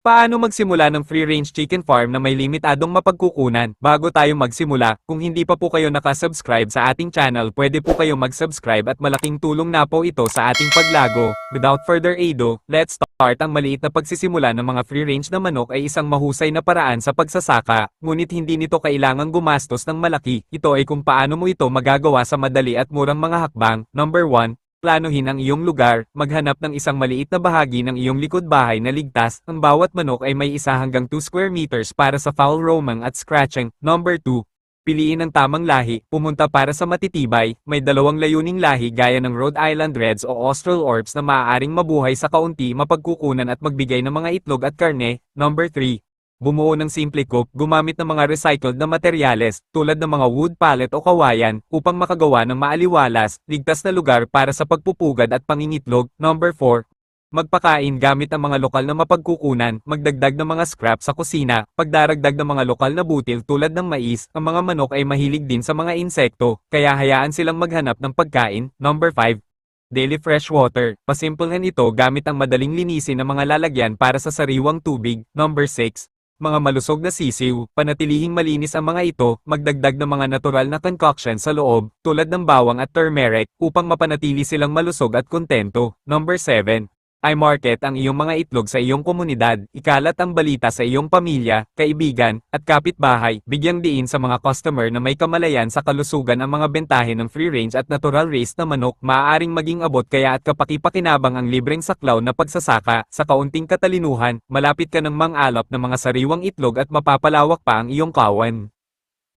Paano magsimula ng free-range chicken farm na may limitadong mapagkukunan? Bago tayo magsimula, kung hindi pa po kayo nakasubscribe sa ating channel, pwede po kayo mag-subscribe at malaking tulong na po ito sa ating paglago. Without further ado, let's start. Ang maliit na pagsisimula ng mga free-range na manok ay isang mahusay na paraan sa pagsasaka, ngunit hindi nito kailangang gumastos ng malaki. Ito ay kung paano mo ito magagawa sa madali at murang mga hakbang. Number 1, Planuhin ang iyong lugar, maghanap ng isang maliit na bahagi ng iyong likod bahay na ligtas, ang bawat manok ay may isa hanggang 2 square meters para sa foul roaming at scratching. Number 2. Piliin ang tamang lahi, pumunta para sa matitibay, may dalawang layuning lahi gaya ng Rhode Island Reds o Austral Orbs na maaaring mabuhay sa kaunti mapagkukunan at magbigay ng mga itlog at karne. Number 3. Bumuo ng simple coop, gumamit ng mga recycled na materyales, tulad ng mga wood pallet o kawayan, upang makagawa ng maaliwalas, ligtas na lugar para sa pagpupugad at pangingitlog. Number 4. Magpakain gamit ang mga lokal na mapagkukunan, magdagdag ng mga scrap sa kusina, pagdaragdag ng mga lokal na butil tulad ng mais, ang mga manok ay mahilig din sa mga insekto, kaya hayaan silang maghanap ng pagkain. Number 5. Daily fresh water. Pasimplehan ito gamit ang madaling linisin ng mga lalagyan para sa sariwang tubig. Number 6 mga malusog na sisiw, panatilihing malinis ang mga ito, magdagdag ng mga natural na concoction sa loob, tulad ng bawang at turmeric, upang mapanatili silang malusog at kontento. Number 7. I-market ang iyong mga itlog sa iyong komunidad, ikalat ang balita sa iyong pamilya, kaibigan, at kapitbahay, bigyang diin sa mga customer na may kamalayan sa kalusugan ang mga bentahe ng free-range at natural raised na manok, maaaring maging abot kaya at kapakipakinabang ang libreng saklaw na pagsasaka, sa kaunting katalinuhan, malapit ka ng mang-alap ng mga sariwang itlog at mapapalawak pa ang iyong kawan.